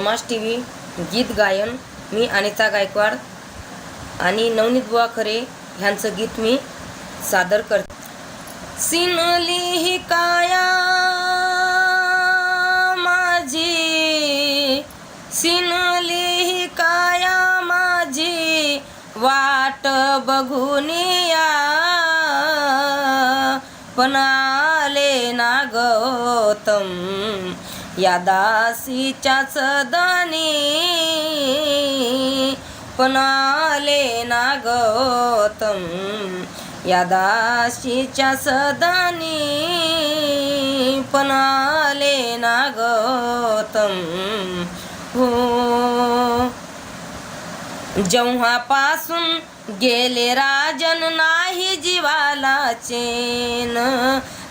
समाज T V गीत गायन मी अनिता गायकवाड आणि नवनीत बुवा खरे ह्यांचं गीत मी सादर करते. सिनली ही काया माझी सिनली ही काया माझी वाट बघून या. पण आले ना गौतम या दासीच्या सदनी पण आले ना गौतम. या दासीच्या सदनी पण आले ना गौतम. हो. जेव्हापासून गेले राजन नाही जीवाला चेन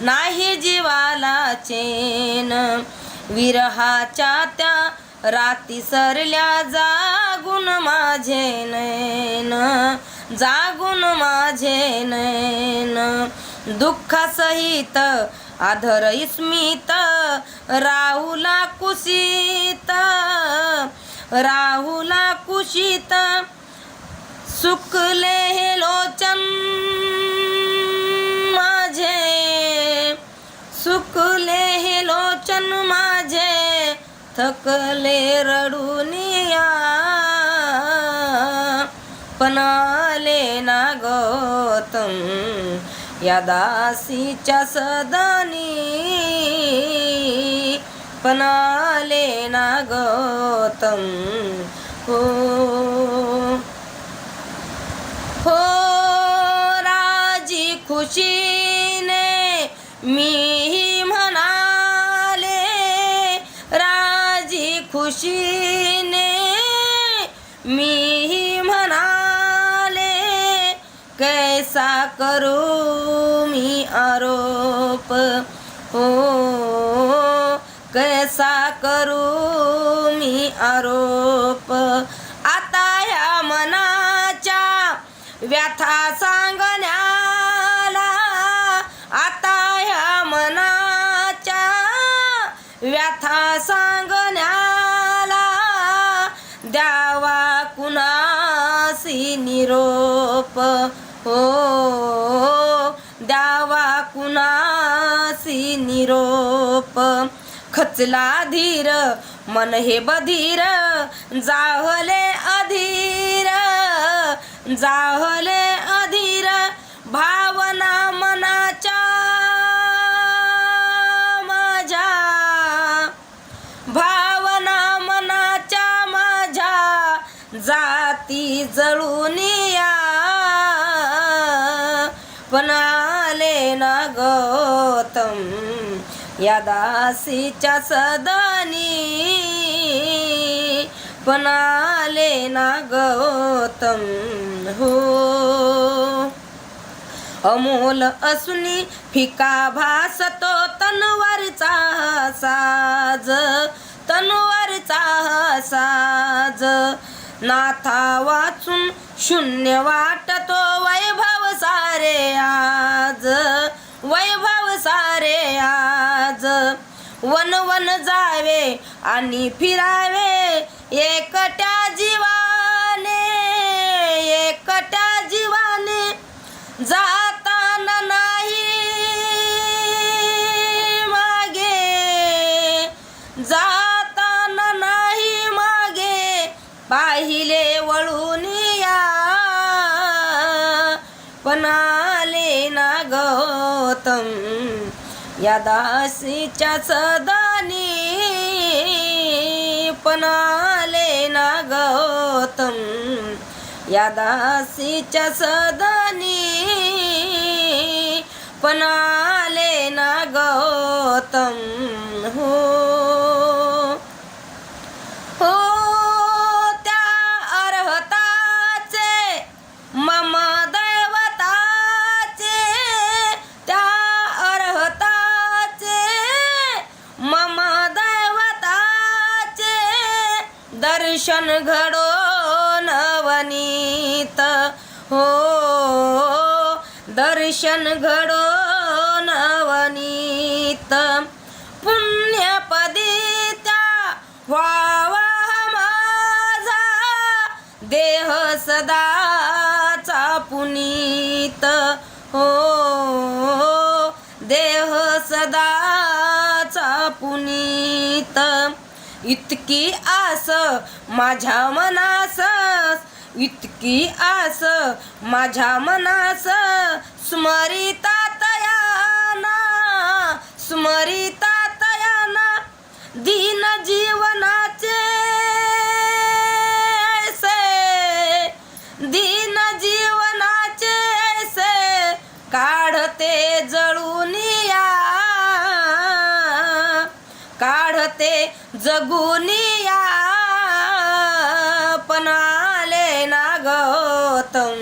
नाही जीवाला चेन. विरहाच्या त्या राती सरल्या जागून माझे नैन जागून माझे नैन दुःखासहित आधर इस्मित राहुला कुशीत राहुला कुशीत सुकले थकले रडूनिया पण आले ना गौतम या दासीच्या सदानी पण आले ना गौतम हो हो राजी खुशी खुशीने मी म्हणाले कैसा करू मी आरोप? हो कैसा करू मी आरोप? आता या मनाच्या व्यथा सांगण्याला आता ह्या मनाच्या व्यथा सांग निरोप. हो द्यावा कुणासी निरोप. खचला धीर मन हे बधीर जाहले अधीर. जाहले अधीर भावना जाती जळून या. पण आले ना गौतम या दासीच्या सदानी. पण आले ना गौतम हो. अमोल असुनी फिका भासतो तनवरचा साज तनवरचा साज. नाथा वाचून शून्य वाटतो वैभव सारे आज. वैभव सारे आज. वन वन जावे आणि फिरावे एकट्या जीवाने एकट्या जीवाने. जा झाले ना गौतम? या दासीच्या सदानी पण आले ना गौतम? या दासीच्या सदानी पण आले ना गौतम? हो दर्शन घडो नवनीत. हो दर्शन घडो नवनीत. पुण्यपदी त्या माझा देह सदाचा पुनीत. हो देह सदाचा पुनीत. इतकी आस माझ्या मनास इतकी आस माझ्या मनास स्मरिता तयाना स्मरिता तयाना दीन जीवनाचे ऐसे दीन जीवनाचे ऐसे काढते जळून जगुनिया जगून पण आले ना गौतम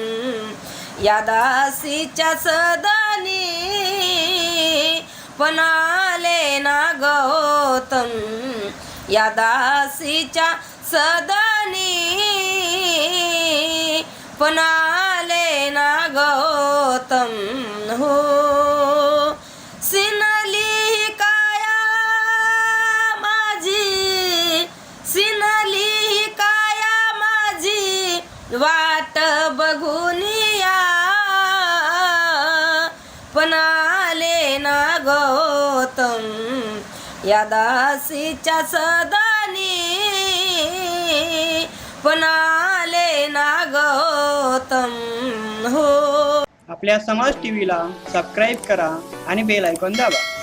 या दासीच्या सदनी पण आले ना गौतम या दासीच्या सदनी पण आले ना गौतम हो. वाट बघून या. पण आले ना गौतम या दासीच्या सदानी. पण आले ना गौतम हो. आपल्या समाज टीव्हीला सबस्क्राईब करा आणि बेल ऐकून दाबा.